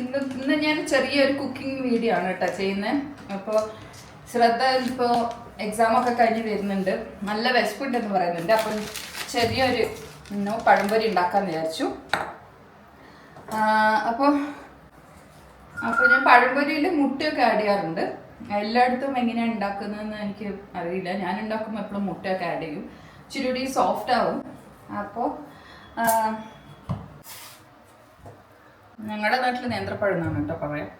ഇന്ന് ഇന്ന് ഞാൻ ചെറിയൊരു കുക്കിംഗ് വീഡിയോ ആണ് കേട്ടോ ചെയ്യുന്നത് അപ്പോൾ ശ്രദ്ധ ഇപ്പോൾ എക്സാം ഒക്കെ കഴിഞ്ഞ് വരുന്നുണ്ട്. നല്ല വിശപ്പുണ്ടെന്ന് പറയുന്നുണ്ട്. അപ്പം ചെറിയൊരു പഴംപൊരി ഉണ്ടാക്കാൻ വിചാരിച്ചു. അപ്പോൾ അപ്പോൾ ഞാൻ പഴംപൊരിയിൽ മുട്ടയൊക്കെ ആഡ് ചെയ്യാറുണ്ട്. എല്ലായിടത്തും എങ്ങനെയാണ് ഉണ്ടാക്കുന്നതെന്ന് എനിക്ക് അറിയില്ല. ഞാൻ ഉണ്ടാക്കുമ്പോൾ എപ്പോഴും മുട്ടയൊക്കെ ആഡ് ചെയ്യും. ഇച്ചിരി സോഫ്റ്റ് ആവും. അപ്പോൾ ഞങ്ങളുടെ നാട്ടിൽ നേന്ത്രപ്പഴം എന്നാണ് കേട്ടോ പറയാം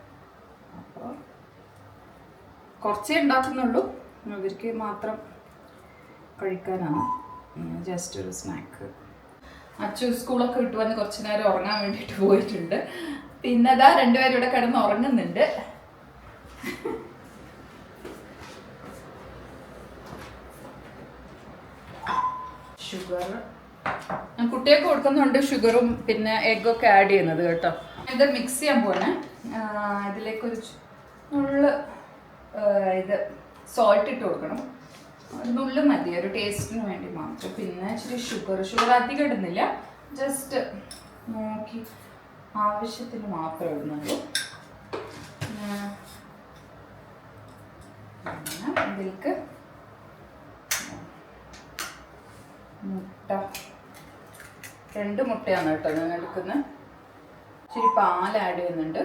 അപ്പോൾ കുറച്ചേ ഉണ്ടാക്കുന്നുള്ളൂ ഇവർക്ക് മാത്രം കഴിക്കാനാണ്. ജസ്റ്റ് ഒരു സ്നാക്ക് അച്ചു സ്കൂളൊക്കെ വിട്ട് വന്ന് കുറച്ച് നേരം ഉറങ്ങാൻ വേണ്ടിയിട്ട് പോയിട്ടുണ്ട്. പിന്നെ അതാ രണ്ടുപേരും ഇവിടെ കിടന്ന് ഉറങ്ങുന്നുണ്ട്. ഷുഗർ കുട്ടികൾക്ക് കൊടുക്കുന്നുണ്ട് ഷുഗറും പിന്നെ എഗ്ഗൊക്കെ ആഡ് ചെയ്യുന്നത് കേട്ടോ. ഇത് മിക്സ് ചെയ്യാൻ പോണേ ഇതിലേക്ക് ഒരു നുള്ള ഇത് സോൾട്ട് ഇട്ട് കൊടുക്കണം. ഒരു നുള്ള് മതി ഒരു ടേസ്റ്റിന് വേണ്ടി മാത്രം. പിന്നെ ഇച്ചിരി ഷുഗർ ഷുഗർ അധികം ഇടുന്നില്ല. ജസ്റ്റ് നോക്കി ആവശ്യത്തിന് മാത്രം ഇടുന്നുള്ളൂ. ഇതിലേക്ക് മുട്ട രണ്ട് മുട്ടയാണ് കേട്ടോ ഞാൻ എടുക്കുന്നത്. ഇച്ചിരി പാൽ ആഡ് ചെയ്യുന്നുണ്ട്.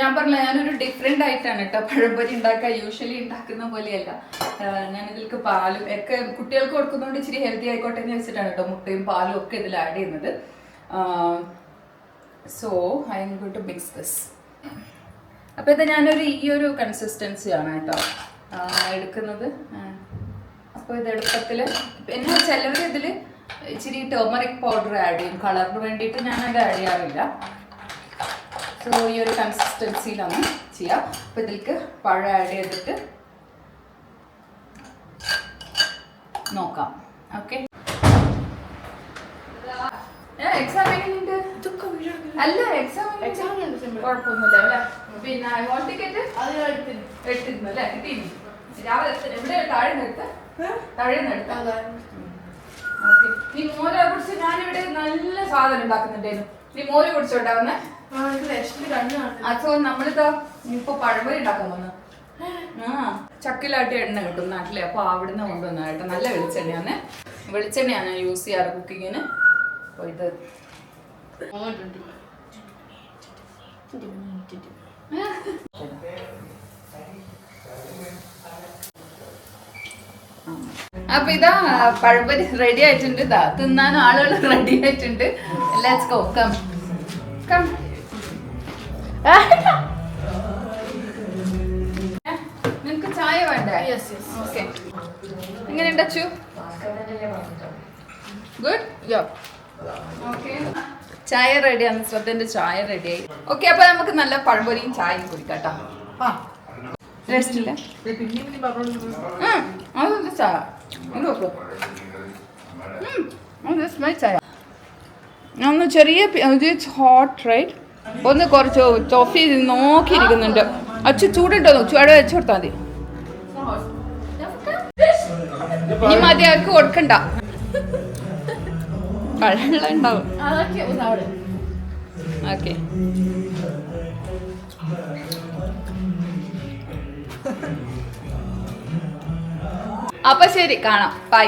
ഞാൻ പറഞ്ഞില്ല ഞാനൊരു ഡിഫറെന്റ് ആയിട്ടാണ് കേട്ടോ പഴംപൊരി ഉണ്ടാക്കുക യൂഷ്വലി ഉണ്ടാക്കുന്ന പോലെയല്ല. ഞാൻ ഇതിലേക്ക് പാലും ഒക്കെ കുട്ടികൾക്ക് കൊടുക്കുന്നതുകൊണ്ട് ഇച്ചിരി ഹെൽത്തി ആയിക്കോട്ടെ എന്ന് വെച്ചിട്ടാണ് കേട്ടോ മുട്ടയും പാലും ഒക്കെ ഇതിൽ ആഡ് ചെയ്യുന്നത്. So I am going to mix this അപ്പോൾ ഇത് ഞാനൊരു ഈ ഒരു കൺസിസ്റ്റൻസിയാണ് കേട്ടോ എടുക്കുന്നത്. അപ്പോൾ ഇത് എളുപ്പത്തിൽ പിന്നെ ചിലവർ ഇതിൽ ഇച്ചിരി ടേമറിക് പൗഡർ ആഡ് ചെയ്യും. കളറിന് വേണ്ടിയിട്ട് ഞാനത് ആഡ് ചെയ്യാറില്ല. സോ ഈ ഒരു കൺസിസ്റ്റൻസിയിലാണ് ചെയ്യുക അപ്പോൾ ഇതിലേക്ക് പഴം ആഡ് ചെയ്തിട്ട് നോക്കാം. ഓക്കെ അല്ല എക്സാം കുഴപ്പമൊന്നുമില്ല അല്ലേ? പിന്നെ ഹോൾ ടിക്കറ്റ് എടുത്തിരുന്നു. അല്ലേ? കിട്ടിയിരുന്നു രാവിലെ എവിടെ താഴെ നിർത്ത് താഴെ നിർത്താം നീ മോരെ കുടിച്ച് ഞാനിവിടെ നല്ല സാധനം ഉണ്ടാക്കുന്നുണ്ടായിരുന്നു. നീ മോര് കുടിച്ചോണ്ടാവുന്നേ അച്ഛൻ നമ്മളിതാ ഇപ്പൊ പഴംപൊരി ഉണ്ടാക്കാൻ വന്നു ആ ചക്കിലാട്ടി എണ്ണ കിട്ടും നാട്ടിലെ. അപ്പൊ അവിടുന്ന് കൊണ്ടുവന്ന കേട്ടോ. നല്ല വെളിച്ചെണ്ണയാണ്. വെളിച്ചെണ്ണയാണ് ഞാൻ യൂസ് ചെയ്യാറ് കുക്കിങ്ങിന്. അപ്പൊ ഇത് അപ്പൊ ഇതാ പഴംപൊരി റെഡി ആയിട്ടുണ്ട്. ഇതാ തിന്നാനും ആളുകൾ റെഡി ആയിട്ടുണ്ട്. ലെറ്റ്സ് ഗോ കം കം നിനക്ക് ചായ വേണ്ട? ഓക്കെ എങ്ങനെയുണ്ട് അച്ചു? ഗുഡ് ഓക്കെ ചായ റെഡിയാണ് ശ്രദ്ധന്റെ ചായ റെഡിയായി ഓക്കെ അപ്പൊ നമുക്ക് നല്ല പഴംപൊരിയും ചായയും കുടിക്കാം കേട്ടോ. ടേസ്റ്റ് ഇല്ല അതൊന്ന് ചായ ഇത് അത് സ്മെൽ ചായ ഒന്ന് ചെറിയ ഹോട്ട് റൈറ്റ് ഒന്ന് കുറച്ച് ടോഫി നോക്കിയിരിക്കുന്നുണ്ട് അച്ഛ ചൂടുണ്ടോ ചൂട് വെച്ച് കൊടുത്താൽ മതി ഇനി മതി അവർക്ക് കൊടുക്കണ്ട വെള്ളം ഉണ്ടാവും ഓക്കെ അപ്പൊ ശരി കാണാം. ബൈ